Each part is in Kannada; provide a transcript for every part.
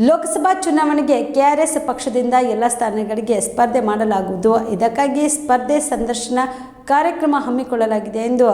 ಲೋಕಸಭಾ ಚುನಾವಣೆಗೆ ಕೆಆರ್ಎಸ್ ಪಕ್ಷದಿಂದ ಎಲ್ಲ ಸ್ಥಾನಗಳಿಗೆ ಸ್ಪರ್ಧೆ ಮಾಡಲಾಗುವುದು. ಇದಕ್ಕಾಗಿ ಸ್ಪರ್ಧೆ ಸಂದರ್ಶನ ಕಾರ್ಯಕ್ರಮ ಹಮ್ಮಿಕೊಳ್ಳಲಾಗಿದೆ ಎಂದು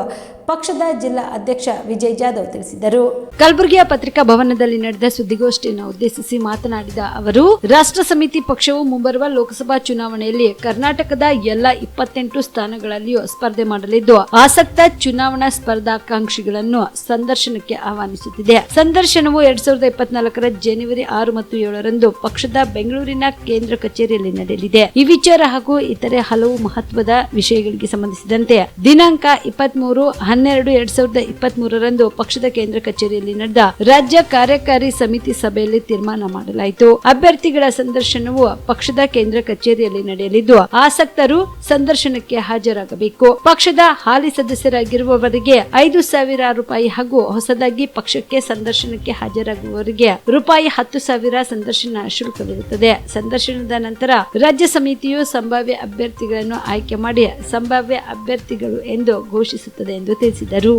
ಪಕ್ಷದ ಜಿಲ್ಲಾ ಅಧ್ಯಕ್ಷ ವಿಜಯ್ ಜಾಧವ್ ತಿಳಿಸಿದರು. ಕಲಬುರಗಿಯ ಪತ್ರಿಕಾ ಭವನದಲ್ಲಿ ನಡೆದ ಸುದ್ದಿಗೋಷ್ಠಿಯನ್ನು ಉದ್ದೇಶಿಸಿ ಮಾತನಾಡಿದ ಅವರು, ರಾಷ್ಟ್ರ ಸಮಿತಿ ಪಕ್ಷವು ಮುಂಬರುವ ಲೋಕಸಭಾ ಚುನಾವಣೆಯಲ್ಲಿ ಕರ್ನಾಟಕದ ಎಲ್ಲ ಇಪ್ಪತ್ತೆಂಟು ಸ್ಥಾನಗಳಲ್ಲಿಯೂ ಸ್ಪರ್ಧೆ ಮಾಡಲಿದ್ದು, ಆಸಕ್ತ ಚುನಾವಣಾ ಸ್ಪರ್ಧಾಕಾಂಕ್ಷಿಗಳನ್ನು ಸಂದರ್ಶನಕ್ಕೆ ಆಹ್ವಾನಿಸುತ್ತಿದೆ. ಸಂದರ್ಶನವು ಎರಡ್ ಸಾವಿರದ ಇಪ್ಪತ್ನಾಲ್ಕರ ಜನವರಿ ಆರು ಮತ್ತು ಏಳರಂದು ಪಕ್ಷದ ಬೆಂಗಳೂರಿನ ಕೇಂದ್ರ ಕಚೇರಿಯಲ್ಲಿ ನಡೆಯಲಿದೆ. ಈ ವಿಚಾರ ಹಾಗೂ ಇತರೆ ಹಲವು ಮಹತ್ವದ ವಿಷಯಗಳಿಗೆ ಸಂಬಂಧಿಸಿದಂತೆ ದಿನಾಂಕ ಇಪ್ಪತ್ಮೂರು, ಹನ್ನೆರಡು, ಎರಡ್ ಸಾವಿರದ ಇಪ್ಪತ್ತ್ ಮೂರರಂದು ಪಕ್ಷದ ಕೇಂದ್ರ ಕಚೇರಿಯಲ್ಲಿ ನಡೆದ ರಾಜ್ಯ ಕಾರ್ಯಕಾರಿ ಸಮಿತಿ ಸಭೆಯಲ್ಲಿ ತೀರ್ಮಾನ ಮಾಡಲಾಯಿತು. ಅಭ್ಯರ್ಥಿಗಳ ಸಂದರ್ಶನವು ಪಕ್ಷದ ಕೇಂದ್ರ ಕಚೇರಿಯಲ್ಲಿ ನಡೆಯಲಿದ್ದು, ಆಸಕ್ತರು ಸಂದರ್ಶನಕ್ಕೆ ಹಾಜರಾಗಬೇಕು. ಪಕ್ಷದ ಹಾಲಿ ಸದಸ್ಯರಾಗಿರುವವರಿಗೆ ಐದು ಸಾವಿರ ರೂಪಾಯಿ ಹಾಗೂ ಹೊಸದಾಗಿ ಪಕ್ಷಕ್ಕೆ ಸಂದರ್ಶನಕ್ಕೆ ಹಾಜರಾಗುವವರಿಗೆ ರೂಪಾಯಿ ಹತ್ತು ಸಾವಿರ ಸಂದರ್ಶನ ಶುಲ್ಕವಿರುತ್ತದೆ. ಸಂದರ್ಶನದ ನಂತರ ರಾಜ್ಯ ಸಮಿತಿಯು ಸಂಭಾವ್ಯ ಅಭ್ಯರ್ಥಿಗಳನ್ನು ಆಯ್ಕೆ ಮಾಡಿ, ಸಂಭಾವ್ಯ ಅಭ್ಯರ್ಥಿಗಳು ಎಂದು ಘೋಷಿಸುತ್ತದೆ ಎಂದು ತಿಳಿಸಿದರು.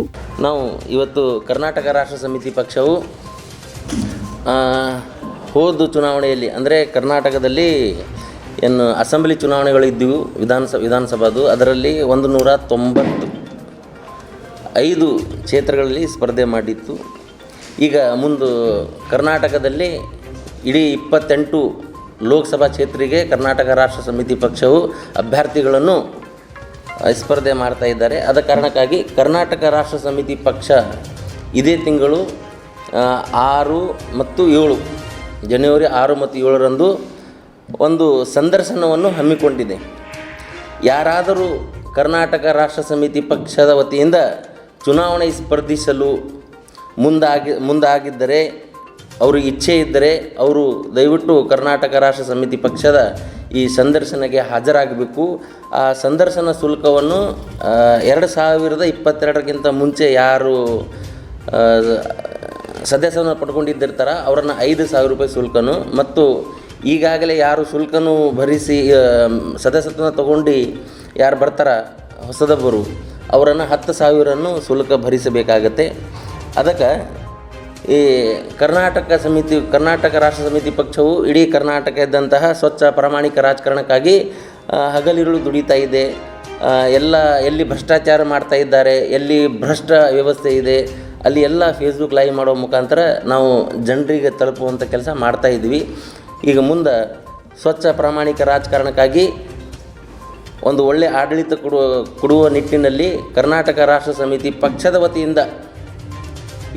ನಾವು ಇವತ್ತು ಕರ್ನಾಟಕ ರಾಷ್ಟ್ರ ಸಮಿತಿ ಪಕ್ಷವು ಹೋದ ಚುನಾವಣೆಯಲ್ಲಿ, ಅಂದರೆ ಕರ್ನಾಟಕದಲ್ಲಿ ಏನು ಅಸೆಂಬ್ಲಿ ಚುನಾವಣೆಗಳಿದ್ದವು ವಿಧಾನಸ, ವಿಧಾನಸಭಾದು, ಅದರಲ್ಲಿ ಒಂದು ನೂರ ತೊಂಬತ್ತು ಐದು ಕ್ಷೇತ್ರಗಳಲ್ಲಿ ಸ್ಪರ್ಧೆ ಮಾಡಿತ್ತು. ಈಗ ಮುಂದೆ ಕರ್ನಾಟಕದಲ್ಲಿ ಇಡೀ ಇಪ್ಪತ್ತೆಂಟು ಲೋಕಸಭಾ ಕ್ಷೇತ್ರಿಗೆ ಕರ್ನಾಟಕ ರಾಷ್ಟ್ರ ಸಮಿತಿ ಪಕ್ಷವು ಅಭ್ಯರ್ಥಿಗಳನ್ನು ಸ್ಪರ್ಧೆ ಮಾಡ್ತಾ ಇದ್ದಾರೆ. ಆದ ಕಾರಣಕ್ಕಾಗಿ ಕರ್ನಾಟಕ ರಾಷ್ಟ್ರ ಸಮಿತಿ ಪಕ್ಷ ಇದೇ ತಿಂಗಳು ಆರು ಮತ್ತು ಏಳು, ಜನವರಿ ಆರು ಮತ್ತು ಏಳರಂದು ಒಂದು ಸಂದರ್ಶನವನ್ನು ಹಮ್ಮಿಕೊಂಡಿದೆ. ಯಾರಾದರೂ ಕರ್ನಾಟಕ ರಾಷ್ಟ್ರ ಸಮಿತಿ ಪಕ್ಷದ ವತಿಯಿಂದ ಚುನಾವಣೆ ಸ್ಪರ್ಧಿಸಲು ಮುಂದಾಗಿ, ಮುಂದಾಗಿದ್ದರೆ, ಅವರು ಇಚ್ಛೆ ಇದ್ದರೆ, ಅವರು ದಯವಿಟ್ಟು ಕರ್ನಾಟಕ ರಾಷ್ಟ್ರ ಸಮಿತಿ ಪಕ್ಷದ ಈ ಸಂದರ್ಶನಕ್ಕೆ ಹಾಜರಾಗಬೇಕು. ಆ ಸಂದರ್ಶನ ಶುಲ್ಕವನ್ನು ಎರಡು ಸಾವಿರದ ಇಪ್ಪತ್ತೆರಡಕ್ಕಿಂತ ಮುಂಚೆ ಯಾರು ಸದಸ್ಯವನ್ನು ಪಡ್ಕೊಂಡಿದ್ದಿರ್ತಾರ, ಅವರನ್ನು ಐದು ಸಾವಿರ ರೂಪಾಯಿ ಶುಲ್ಕನು ಮತ್ತು ಈಗಾಗಲೇ ಯಾರು ಶುಲ್ಕನು ಭರಿಸಿ ಸದಸ್ಯತ್ವನ ತಗೊಂಡು ಯಾರು ಬರ್ತಾರ, ಹೊಸದೊಬ್ಬರು, ಅವರನ್ನು ಹತ್ತು ಸಾವಿರನ್ನು ಶುಲ್ಕ ಭರಿಸಬೇಕಾಗತ್ತೆ. ಅದಕ್ಕೆ ಈ ಕರ್ನಾಟಕ ಸಮಿತಿ, ಕರ್ನಾಟಕ ರಾಷ್ಟ್ರ ಸಮಿತಿ ಪಕ್ಷವು ಇಡೀ ಕರ್ನಾಟಕದಂತಹ ಸ್ವಚ್ಛ ಪ್ರಾಮಾಣಿಕ ರಾಜಕಾರಣಕ್ಕಾಗಿ ಹಗಲಿರುಳು ದುಡಿತಾ ಇದೆ. ಎಲ್ಲ, ಎಲ್ಲಿ ಭ್ರಷ್ಟಾಚಾರ ಮಾಡ್ತಾ ಇದ್ದಾರೆ, ಎಲ್ಲಿ ಭ್ರಷ್ಟ ವ್ಯವಸ್ಥೆ ಇದೆ, ಅಲ್ಲಿ ಎಲ್ಲ ಫೇಸ್ಬುಕ್ ಲೈವ್ ಮಾಡೋ ಮುಖಾಂತರ ನಾವು ಜನರಿಗೆ ತಲುಪುವಂಥ ಕೆಲಸ ಮಾಡ್ತಾ ಇದ್ವಿ ಈಗ ಮುಂದೆ ಸ್ವಚ್ಛ ಪ್ರಾಮಾಣಿಕ ರಾಜಕಾರಣಕ್ಕಾಗಿ ಒಂದು ಒಳ್ಳೆಯ ಆಡಳಿತ ಕೊಡುವ ಕೊಡುವ ನಿಟ್ಟಿನಲ್ಲಿ ಕರ್ನಾಟಕ ರಾಷ್ಟ್ರ ಸಮಿತಿ ಪಕ್ಷದ ವತಿಯಿಂದ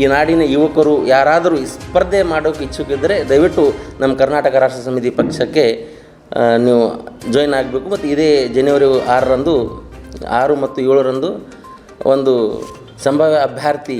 ಈ ನಾಡಿನ ಯುವಕರು ಯಾರಾದರೂ ಸ್ಪರ್ಧೆ ಮಾಡೋಕ್ಕೆ ಇಚ್ಛುಕಿದ್ದರೆ ದಯವಿಟ್ಟು ನಮ್ಮ ಕರ್ನಾಟಕ ರಾಷ್ಟ್ರ ಸಮಿತಿ ಪಕ್ಷಕ್ಕೆ ನೀವು ಜಾಯ್ನ್ ಆಗಬೇಕು. ಮತ್ತು ಇದೇ ಜನವರಿ ಆರರಂದು, ಆರು ಮತ್ತು ಏಳರಂದು ಒಂದು ಸಂಭಾವ್ಯ ಅಭ್ಯರ್ಥಿ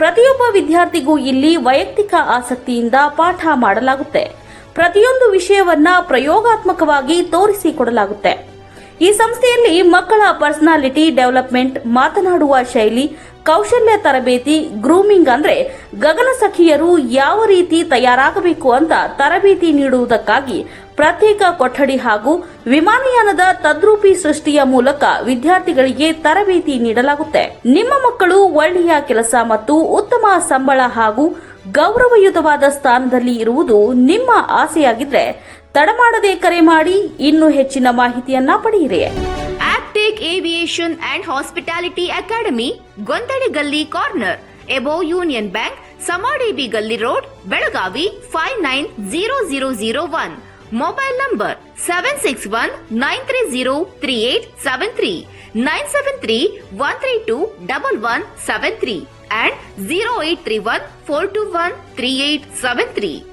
ಪ್ರತಿಯೊಬ್ಬ ವಿದ್ಯಾರ್ಥಿಗೂ ಇಲ್ಲಿ ವೈಯಕ್ತಿಕ ಆಸಕ್ತಿಯಿಂದ ಪಾಠ ಮಾಡಲಾಗುತ್ತೆ. ಪ್ರತಿಯೊಂದು ವಿಷಯವನ್ನ ಪ್ರಯೋಗಾತ್ಮಕವಾಗಿ ತೋರಿಸಿಕೊಡಲಾಗುತ್ತೆ ಈ ಸಂಸ್ಥೆಯಲ್ಲಿ ಮಕ್ಕಳ ಪರ್ಸನಾಲಿಟಿ ಡೆವಲಪ್ಮೆಂಟ್, ಮಾತನಾಡುವ ಶೈಲಿ ಕೌಶಲ್ಯ ತರಬೇತಿ ಗ್ರೂಮಿಂಗ್ ಅಂದ್ರೆ ಗಗನಸಖಿಯರು ಯಾವ ರೀತಿ ತಯಾರಾಗಬೇಕು ಅಂತ ತರಬೇತಿ ನೀಡುವುದಕ್ಕಾಗಿ ಪ್ರತ್ಯೇಕ ಕೊಠಡಿ ಹಾಗೂ ವಿಮಾನಯಾನದ ತದ್ರೂಪಿ ಸೃಷ್ಟಿಯ ಮೂಲಕ ವಿದ್ಯಾರ್ಥಿಗಳಿಗೆ ತರಬೇತಿ ನೀಡಲಾಗುತ್ತೆ. ನಿಮ್ಮ ಮಕ್ಕಳು ಒಳ್ಳೆಯ ಕೆಲಸ ಮತ್ತು ಉತ್ತಮ ಸಂಬಳ ಹಾಗೂ ಗೌರವಯುತವಾದ ಸ್ಥಾನದಲ್ಲಿ ಇರುವುದು ನಿಮ್ಮ ಆಸೆಯಾಗಿದ್ರೆ ತಡಮಾಡದೆ ಕರೆ ಮಾಡಿ ಇನ್ನೂ ಹೆಚ್ಚಿನ ಮಾಹಿತಿಯನ್ನ ಪಡೆಯಿರಿ. Aviation and Hospitality Academy, Gwantade Gully Corner, above Union Bank, Samadevi Gully Road, Belagavi 590001. Mobile number 761-930-3873, and 0831-421-3873.